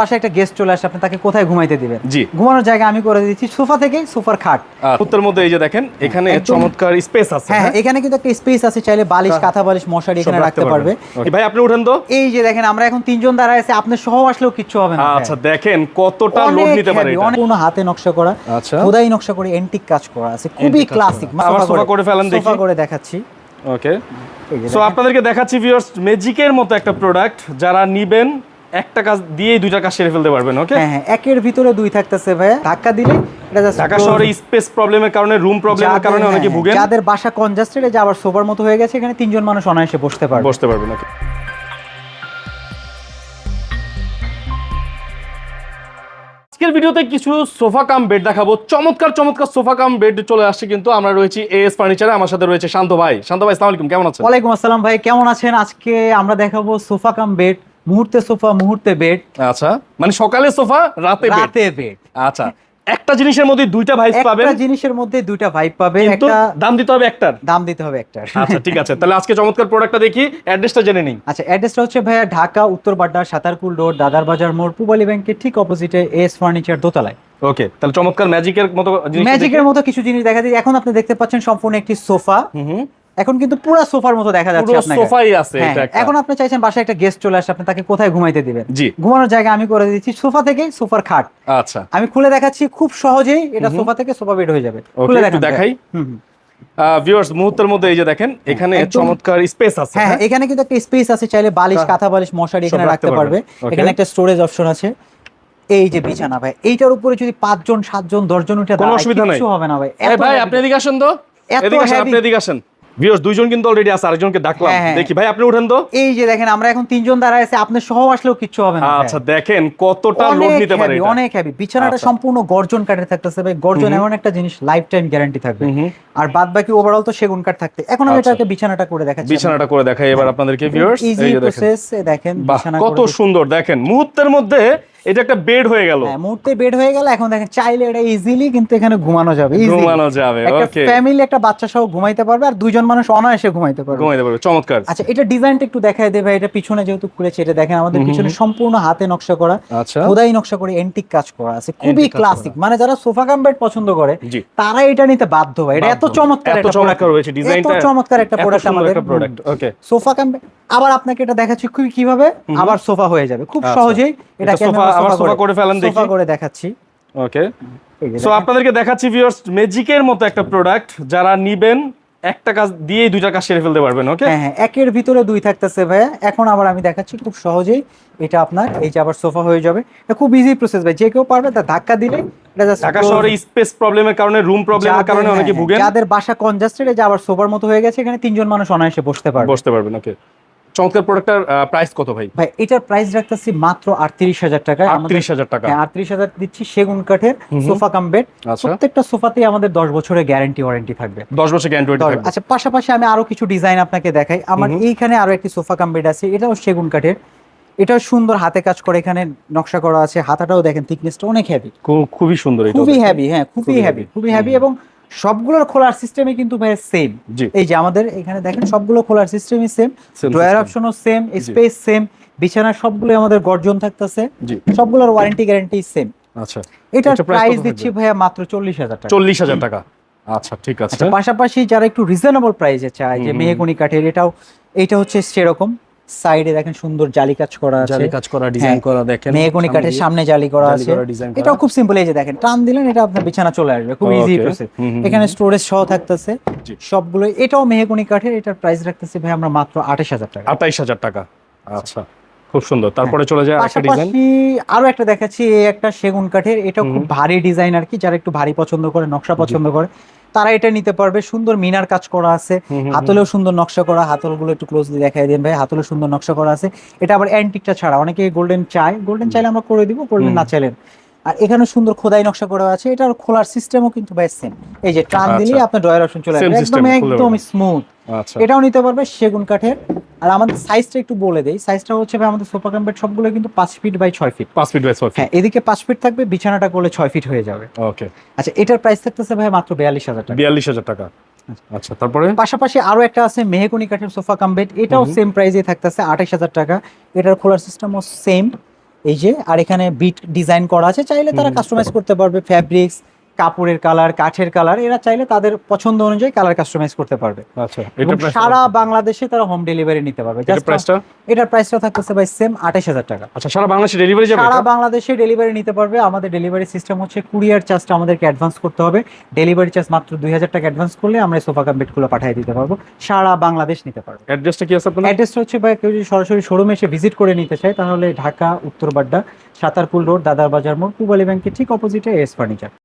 বাসায় একটা গেস্ট চলে আসে আপনি তাকে কোথায় ঘুমাইতে দিবেন? জি। ঘুমানোর জায়গা আমি করে দিচ্ছি সোফা থেকে সোফার খাট। উত্তর মধ্যে এই যে দেখেন এখানে চমৎকার স্পেস আছে হ্যাঁ হ্যাঁ, এখানে কিন্তু একটা স্পেস আছে চাইলে বালিশ কাঁথা বালিশ মশারি এখানে রাখতে পারবে। ভাই আপনি উঠেন তো। এই যে দেখেন আমরা এখন তিনজন দাঁড়ায় আছি আপনি সহ আসলেও কিচ্ছু হবে না। আচ্ছা দেখেন কতটা লোড নিতে পারে এটা। অনেক কোনো হাতে নকশা করা আচ্ছা। খোদাই নকশা করে এন্টিক কাজ করা আছে খুবই ক্লাসিক। আবার সোফা করে ফেলেন দেখি। সোফা করে দেখাচ্ছি। ওকে সো আপনাদেরকে দেখাচ্ছি ভিউয়ার্স ম্যাজিকের মতো একটা প্রোডাক্ট যারা নিবেন একটা কাজ দিয়েই দুইটা কাজ সেরে ফেলতে পারবেন ওকে হ্যাঁ হ্যাঁ একের ভিতরে দুই থাকতেছে ভাইয়া। ধাক্কা দিলে এটা just ঢাকা শহরে স্পেস প্রবলেমের কারণে রুম প্রবলেমের কারণে অনেকে হ্যাঁ, ভুগেন। যাদের বাসা কনজাস্টেড যে আবার সোফার মতো হয়ে গেছে এখানে তিনজন মানুষ অনায়াসে বসতে পারবে। বসতে পারবেন ওকে আজকের ভিডিওতে কিছু সোফা কাম বেড দেখাবো। চমৎকার চমৎকার সোফা কাম বেড চলে আসছে কিন্তু আমরা রয়েছি এস ফার্নিচারে আমার সাথে রয়েছে শান্ত ভাই। শান্ত ভাই আসসালামু আলাইকুম কেমন আছেন? ওয়ালাইকুম আসসালাম ভাই কেমন আছেন? আজকে আমরা দেখাবো সোফা কাম বেড মুহূর্তে সোফা মুহূর্তে বেড আচ্ছা মানে সকালে সোফা রাতে রাতে বেড আচ্ছা একটা জিনিসের মধ্যে দুইটা ভাইস পাবে একটা জিনিসের মধ্যে দুইটা ভাইব পাবে একটা দাম দিতে হবে একটার। দাম দিতে হবে একটা আচ্ছা ঠিক আছে তাহলে আজকে চমৎকার প্রোডাক্টটা দেখি অ্যাড্রেসটা জেনে নিই। আচ্ছা অ্যাড্রেসটা হচ্ছে ভাইয়া ঢাকা উত্তর বাড্ডা সাতারকুল রোড দাদার বাজার মোড় পুবালি ব্যাংকের ঠিক অপোজিটে এস ফার্নিচার দোতলায়। ওকে তাহলে চমৎকার ম্যাজিকের মতো জিনিস ম্যাজিকের মতো কিছু জিনিস দেখা যায় এখন আপনি দেখতে পাচ্ছেন সম্পূর্ণ একটি সোফা। হুম। এখন কিন্তু পুরো সোফার মতো দেখা যাচ্ছে পুরো সোফাই আছে হ্যাঁ। এখন আপনি চাইছেন বাসায় একটা গেস্ট চলে আসে আপনি তাকে কোথায় ঘুমাইতে দিবেন? জি। ঘুমানোর জায়গা আমি করে দিচ্ছি সোফা থেকে সোফার খাট। আচ্ছা। আমি খুলে দেখাচ্ছি খুব সহজেই এটা সোফা থেকে সোফা বেড হয়ে যাবে। খুলে দেখাই। হুম। ভিউয়ার্স মুহূর্তের মধ্যে এই যে দেখেন এখানে চমৎকার স্পেস আছে হ্যাঁ হ্যাঁ, হ্যাঁ? এখানে কিন্তু একটা স্পেস আছে চাইলে বালিশ কাঁথা বালিশ মশারি এখানে রাখতে পারবে। এখানে একটা স্টোরেজ অপশন আছে। এই যে বিছানা ভাই এইটার উপরে যদি পাঁচজন সাতজন দশজন উঠে কোনো অসুবিধা নাই। হবে না ভাই। ভাই। আপনি এদিকে আসেন তো। এত এদিকে আসেন আপনি এদিকে আসেন। ভিউয়ার্স দুইজন কিন্তু অলরেডি আছে আরেকজনকে ডাকলাম। হ্যাঁ, হ্যাঁ। দেখি ভাই আপনি উঠেন তো। এই যে দেখেন আমরা এখন তিনজন দাঁড়ায় আছি আপনি সহ আসলেও কিচ্ছু হবে না আচ্ছা দেখেন কতটা লোড নিতে পারে এটা। অনেক হেভি বিছানাটা আচ্ছা। সম্পূর্ণ গর্জন কাঠের থাকতেছে ভাই। গর্জন এমন একটা জিনিস লাইফ টাইম গ্যারান্টি থাকবে। আর বাদ বাকি ওভারঅল তো সেগুন কাঠ থাকতে। এখন আমি আচ্ছা। এটাকে বিছানাটা করে দেখাচ্ছি। বিছানাটা করে দেখাই এবার আপনাদেরকে ভিউয়ার্স এই যে দেখেন। কত সুন্দর। দেখেন মুহূর্তের মধ্যে এটা একটা বেড হয়ে গেল। হ্যাঁ মুহূর্তে বেড হয়ে গেল। এখন দেখেন চাইলে এটা ইজিলি কিন্তু এখানে ঘুমানো যাবে। ঘুমানো যাবে একটা ফ্যামিলি একটা বাচ্চা সহ ঘুমাইতে পারবে আর দুইজন মানুষ অনায়াসে ঘুমাইতে পারবে। ঘুমাইতে পারবে চমৎকার। আচ্ছা এটা ডিজাইনটা একটু দেখায় দেবে এটা পিছনে যেহেতু খুলেছে এটা দেখেন আমাদের পিছনে সম্পূর্ণ হাতে নকশা করা আচ্ছা। খোদাই নকশা করে এন্টিক কাজ করা আছে খুবই ক্লাসিক মানে যারা সোফা কাম বেড পছন্দ করে তারা এটা নিতে বাধ্য হয় এটা এত চমৎকার এত একটা চমৎকার হয়েছে ডিজাইনটা এত চমৎকার একটা প্রোডাক্ট আমাদের। প্রোডাক্ট ওকে সোফা কাম আবার আপনাকে এটা দেখাচ্ছি খুবই কীভাবে আবার সোফা হয়ে যাবে খুব আচ্ছা। সহজেই এটা সোফা আবার সোফা করে। ফেলেন দেখি। সোফা করে দেখাচ্ছি। ওকে সো আপনাদেরকে দেখাচ্ছি ভিউয়ার্স ম্যাজিকের মতো একটা প্রোডাক্ট যারা নিবেন একটা কাজ দিয়েই দুইটা কাজ সেরে ফেলতে পারবেন ওকে হ্যাঁ হ্যাঁ একের ভিতরে দুই থাকতেছে ভাইয়া এখন আবার আমি দেখাচ্ছি খুব সহজেই এটা আপনার এই যে আবার সোফা হয়ে যাবে। এটা খুব ইজি প্রসেস ভাই যে কেউ পারবে তা ধাক্কা দিলে এটা just ঢাকা শহরে স্পেস প্রবলেমের কারণে রুম প্রবলেমের কারণে অনেকে হ্যাঁ, ভুগেন। যাদের বাসা কনজাস্টেড যে আবার সোফার মতো হয়ে গেছে এখানে তিনজন মানুষ অনায়াসে বসতে পারবে। বসতে পারবেন ওকে চমৎকার প্রোডাক্টটার প্রাইস কত ভাই? ভাই এটার প্রাইস রাখতেছি মাত্র আটত্রিশ হাজার টাকা আটত্রিশ হাজার টাকা। আটত্রিশ হাজার দিচ্ছি সেগুন কাঠের সোফা কাম বেড। আচ্ছা। প্রত্যেকটা সোফাতেই আমাদের দশ বছরের গ্যারান্টি ওয়ারেন্টি থাকবে। দশ বছর গ্যারান্টি আচ্ছা পাশাপাশি আমি আরও কিছু ডিজাইন আপনাকে দেখাই। আমার এইখানে আরও একটি সোফা কাম বেড আছে এটাও সেগুন কাঠের। এটাও সুন্দর হাতে কাজ করে এখানে নকশা করা আছে। হাতাটাও দেখেন থিকনেসটা অনেক খু- খুবই সুন্দর খুবই হেভি হ্যাঁ খুবই heavy। খুবই হেভি এবং সবগুলোর খোলার সিস্টেমে কিন্তু ভাই সেম এই যে আমাদের এখানে দেখেন সবগুলো খোলার সিস্টেমই সেম ড্রয়ার অপশনও সেম স্পেস সেম বিছানার সবগুলো আমাদের গর্জন থাকতেছে। সবগুলোর ওয়ারেন্টি গ্যারান্টি সেম আচ্ছা। এটার প্রাইস দিচ্ছি? ভাইয়া মাত্র চল্লিশ হাজার টাকা। চল্লিশ হাজার টাকা। আচ্ছা ঠিক আছে। আচ্ছা পাশাপাশি যারা একটু রিজনেবল প্রাইসে চায় যে। মেহগনি কাঠের এটাও এটা হচ্ছে সেরকম। সাইডে দেখেন সুন্দর জালি কাজ করা আছে। জালি কাজ করা ডিজাইন হ্যাঁ, করা দেখেন। মেহগনি কাঠের সামনে জালি করা আছে। এটাও খুব সিম্পল এই যে দেখেন টান দিলেন এটা আপনার বিছানা চলে আসবে। খুব ইজি প্রসেস এখানে স্টোরেজ সহ থাকতেছে। সবগুলো এটাও মেহগনি কাঠের এটার প্রাইস রাখতেছি ভাই আমরা মাত্র আঠাশ হাজার টাকা। আঠাইশ হাজার টাকা। আচ্ছা। খুব সুন্দর। তারপরে চলে যায় আরেকটা ডিজাইন আরও একটা দেখাচ্ছি একটা সেগুন কাঠের। এটা খুব ভারী ডিজাইন আর কি যারা একটু ভারী পছন্দ করে নকশা পছন্দ করে। তারা এটা নিতে পারবে। সুন্দর মিনার কাজ করা আছে। হাতলেও সুন্দর নকশা করা। হাতলগুলো একটু ক্লোজলি দেখাই দেন ভাই। হাতলে সুন্দর নকশা করা আছে। এটা আবার অ্যান্টিকটা ছাড়া। অনেকে গোল্ডেন চাই গোল্ডেন চাইলে আমরা করে দিব গোল্ডেন না চাইলেন আর এখানে সুন্দর খোদাই নকশা করা আছে। এটার খোলার সিস্টেমও কিন্তু ভাই সেম এই যে টান দিলেই দিলে আপনার ড্রয়ার অপশন চলে আসবে। একদম একদম স্মুথ আচ্ছা এটাও নিতে পারবে সেগুন কাঠের। আর আমাদের সাইজটা একটু বলে দেই। সাইজটা হচ্ছে ভাই আমাদের সোফা কাম্পেট সবগুলো কিন্তু পাঁচ ফিট বাই ছয় ফিট পাঁচ ফিট বাই ছয় ফিট হ্যাঁ এদিকে পাঁচ ফিট থাকবে বিছানাটা করলে ছয় ফিট হয়ে যাবে। ওকে আচ্ছা এটার প্রাইস থাকতেছে ভাই মাত্র বিয়াল্লিশ হাজার টাকা। বিয়াল্লিশ হাজার টাকা। আচ্ছা তারপরে? পাশাপাশি আরও একটা আছে মেহগুনি কাঠের সোফা কাম বেড এটাও সেম প্রাইসে থাকতেছে আঠাশ হাজার টাকা। এটার খোলার সিস্টেমও সেম এই যে আর এখানে বিট ডিজাইন করা আছে। চাইলে তারা কাস্টমাইজ করতে পারবে ফ্যাব্রিক্স কাপড়ের কালার কাঠের কালার এরা চাইলে তাদের পছন্দ অনুযায়ী কালার কাস্টমাইজ করতে পারবে। আচ্ছা সারা বাংলাদেশে তারা হোম ডেলিভারি নিতে পারবে। এটার প্রাইসটা থাকতেছে ভাই সেম আঠাশ হাজার টাকা। আচ্ছা সারা বাংলাদেশে ডেলিভারি যাবে সারা বাংলাদেশে ডেলিভারি নিতে পারবে। আমাদের ডেলিভারি সিস্টেম হচ্ছে কুরিয়ার চার্জটা আমাদেরকে অ্যাডভান্স করতে হবে। ডেলিভারি চার্জ মাত্র দুই হাজার টাকা অ্যাডভান্স করলে আমরা সোফা কাম বেডগুলো পাঠিয়ে দিতে পারব। সারা বাংলাদেশ নিতে পারবে। অ্যাড্রেসটা কি আছে আপনার অ্যাড্রেসটা হচ্ছে ভাই কেউ যদি সরাসরি শোরুমে এসে ভিজিট করে নিতে চায় তাহলে ঢাকা উত্তর বাড্ডা সাতারপুল রোড দাদার বাজার মোড় পুবালি ব্যাংকের ঠিক অপোজিটে এস ফার্নিচার